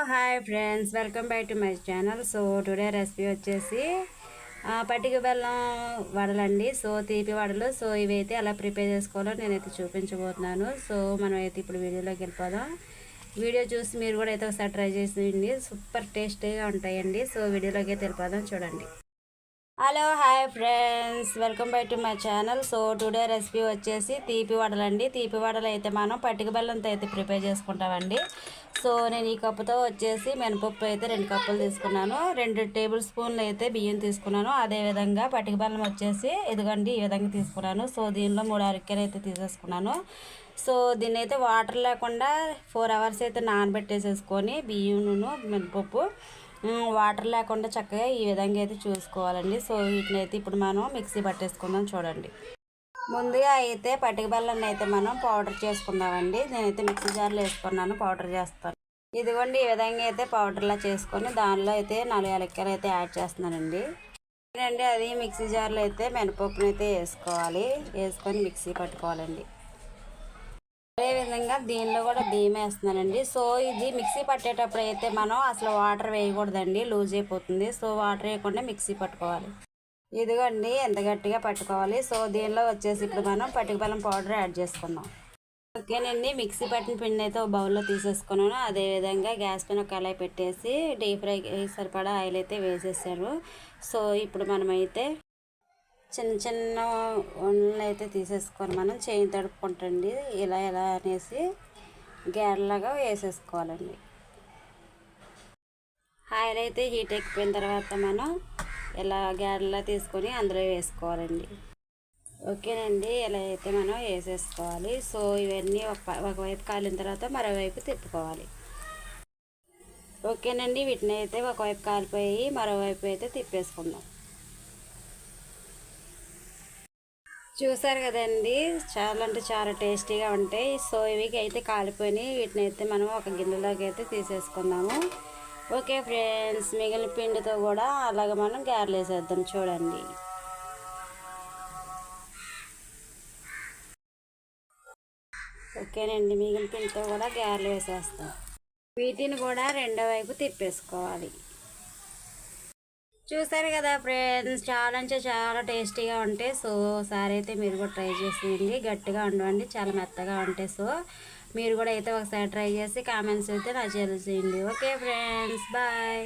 Hi friends welcome back to my channel. So today recipe వచ్చేసి పట్టిక బెల్లం వడలండి. So తీపి వడలు. సో ఇవైతే ఎలా ప్రిపేర్ చేసుకోవాలో నేనైతే చూపించబోతున్నాను. సో మనం అయితే ఇప్పుడు వీడియోలోకి వెళ్ళిపోదాం. వీడియో చూసి మీరు కూడా అయితే ఒకసారి ట్రై చేసి సూపర్ టేస్టీగా ఉంటాయండి. సో వీడియోలోకి అయితే వెళ్ళిపోదాం. చూడండి. Hello hi friends welcome back to my channel so today recipe వచ్చేసి తీపి వడలు అండి తీపి వడలు అయితే మనం పట్టిక బెల్లంతో అయితే ప్రిపేర్ చేసుకుంటామండి. సో నేను ఈ కప్పుతో వచ్చేసి మినపప్పు అయితే రెండు కప్పులు తీసుకున్నాను. రెండు టేబుల్ స్పూన్లు అయితే బియ్యం తీసుకున్నాను. అదేవిధంగా పట్టిక బెల్లం వచ్చేసి ఎదుగండి ఈ విధంగా తీసుకున్నాను. సో దీనిలో మూడు అరకెలు అయితే తీసేసుకున్నాను. సో దీన్ని అయితే వాటర్ లేకుండా ఫోర్ అవర్స్ అయితే నానబెట్టేసేసుకొని బియ్యం మినపప్పు వాటర్ లేకుండా చక్కగా ఈ విధంగా అయితే చూసుకోవాలండి. సో వీటిని అయితే ఇప్పుడు మనం మిక్సీ పట్టేసుకుందాం చూడండి. ముందుగా అయితే పటిక బెల్లాన్ని అయితే మనం పౌడర్ చేసుకుందామండి. నేనైతే మిక్సీ జార్లో వేసుకున్నాను పౌడర్ చేస్తాను. ఇదిగోండి ఈ విధంగా అయితే పౌడర్లా చేసుకొని దానిలో అయితే నాలుగు ఎలక్కలు అయితే యాడ్ చేస్తున్నానండి. అండి అది మిక్సీ జార్లో అయితే మినపప్పును అయితే వేసుకోవాలి. వేసుకొని మిక్సీ పట్టుకోవాలండి. అదేవిధంగా దీనిలో కూడా బియ్యం వేస్తున్నానండి. సో ఇది మిక్సీ పట్టేటప్పుడు అయితే మనం అసలు వాటర్ వేయకూడదండి. లూజ్ అయిపోతుంది. సో వాటర్ వేయకుండా మిక్సీ పట్టుకోవాలి. ఇదిగోండి ఎంత గట్టిగా పట్టుకోవాలి. సో దీనిలో వచ్చేసి ఇప్పుడు మనం పట్టుకు బెల్లం పౌడర్ యాడ్ చేసుకుందాం. ఓకేనండి మిక్సీ పట్టిన పిండి అయితే ఒక బౌల్లో తీసేసుకున్నాను. అదేవిధంగా గ్యాస్ పైన ఒక కళాయి పెట్టేసి డీప్ ఫ్రై సరిపడా ఆయిల్ అయితే వేసేసారు. సో ఇప్పుడు మనమైతే చిన్న చిన్న ఉండలు అయితే తీసేసుకొని మనం చేయి తడుపుకుంటండి. ఇలా ఇలా అనేసి గేరలాగా వేసేసుకోవాలండి. ఆయిల్ అయితే హీట్ ఎక్కిపోయిన తర్వాత మనం ఇలా గేరలా తీసుకొని అందులో వేసుకోవాలండి. ఓకేనండి ఇలా అయితే మనం వేసేసుకోవాలి. సో ఇవన్నీ ఒక ఒకవైపు కాలిన తర్వాత మరోవైపు తిప్పుకోవాలి. ఓకేనండి వీటిని అయితే ఒకవైపు కాలిపోయి మరోవైపు అయితే తిప్పేసుకుందాం. చూసారు కదండి. చాలా అంటే చాలా టేస్టీగా ఉంటాయి. సో ఇవి అయితే కాలిపోయినాయి. వీటిని అయితే మనం ఒక గిన్నెలోకి అయితే తీసేసుకుందాము. ఓకే ఫ్రెండ్స్ మిగిలిన పిండితో కూడా అలాగ మనం గారెలు వేసేద్దాం చూడండి. ఓకేనండి మిగిలిన పిండితో కూడా గారెలు వేసేస్తాం. వీటిని కూడా రెండో వైపు తిప్పేసుకోవాలి. చూసారు కదా ఫ్రెండ్స్ చాలా అంటే చాలా టేస్టీగా ఉంటాయి సో ఒకసారి అయితే మీరు కూడా ట్రై చేసేయండి. గట్టిగా ఉండవండి చాలా మెత్తగా ఉంటాయి సో మీరు కూడా అయితే ఒకసారి ట్రై చేసి కామెంట్స్ అయితే నా చేయండి. Okay friends bye.